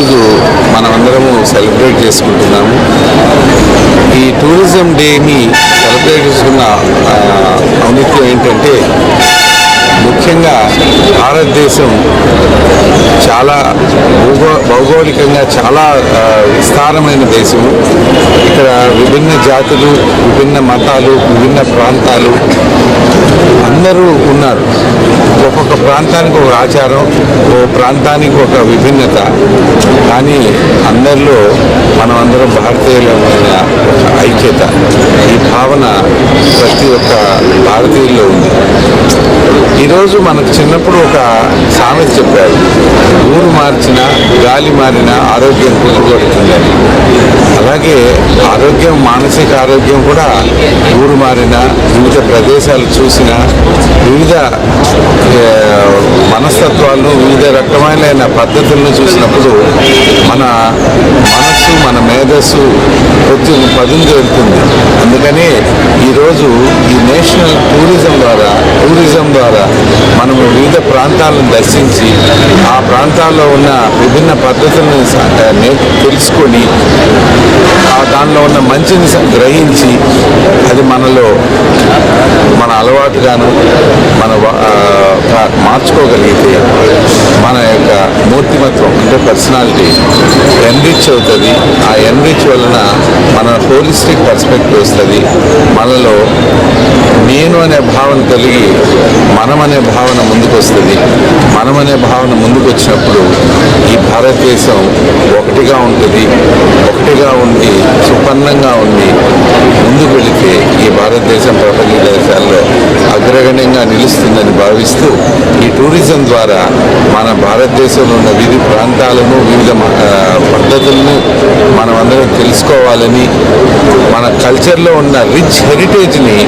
ఈరోజు మనమందరము సెలబ్రేట్ చేసుకుంటున్నాము. ఈ టూరిజం డేని సెలబ్రేట్ చేసుకున్న ఆ, ఔన్నత్యం ఏంటంటే ముఖ్యంగా భారతదేశం చాలా భూగో భౌగోళికంగా చాలా విస్తారమైన దేశము. ఇక్కడ విభిన్న జాతులు విభిన్న మతాలు విభిన్న ప్రాంతాలు అందరూ ఉన్నారు. ఒక్కొక్క ప్రాంతానికి ఒక ఆచారం ఓ ప్రాంతానికి ఒక విభిన్నత. కానీ అందరిలో మనం అందరం భారతీయులమైన ఐక్యత ఈ భావన ప్రతి ఒక్క భారతీయుల్లో ఉంది. ఈరోజు మనకు చిన్నప్పుడు ఒక సామెత చెప్పారు ఊరు మార్చిన గాలి మారిన ఆరోగ్యం కుదురుకొడుతుందని అలాగే ఆరోగ్యం మానసిక ఆరోగ్యం కూడా ఊరు మారిన వివిధ ప్రదేశాలు చూసిన వివిధ మనస్తత్వాలను వివిధ రకమైన పద్ధతులను చూసినప్పుడు మన మనస్సు మన మేధస్సు కొంచెం పదును చేరుతుంది అందుకని ఈరోజు ఈ నేషనల్ టూరిజం ద్వారా టూరిజం ద్వారా మనము వివిధ ప్రాంతాలను దర్శించి ప్రాంతాల్లో ఉన్న విభిన్న పద్ధతులను తెలుసుకొని దానిలో ఉన్న మంచిని గ్రహించి అది మనలో మన అలవాటుగాను మన వ- మార్చుకోగలిగితే మన యొక్క మూర్తిమత్వం అంటే పర్సనాలిటీ ఎన్రిచ్ అవుతుంది. ఆ ఎన్రిచ్ వలన మన హోలిస్టిక్ పర్స్పెక్టివ్ వస్తుంది. మనలో నేను అనే భావన కలిగి మనమనే భావన ముందుకు వస్తుంది మనమనే భావన ముందుకు వచ్చినప్పుడు ఈ భారతదేశం ఒకటిగా ఉంటుంది. ఒకటిగా ఉండి సుపన్నంగా ఉండి ముందుకు వెళితే ఈ భారతదేశం ప్రపంచ దేశాల్లో అగ్రగణ్యంగా నిలుస్తుందని భావిస్తూ ఈ టూరిజం ద్వారా మన భారతదేశంలో ఉన్న వివిధ ప్రాంతాలను వివిధ మ- పద్ధతులను మనం అందరం తెలుసుకోవాలని మన కల్చర్లో ఉన్న రిచ్ హెరిటేజ్ని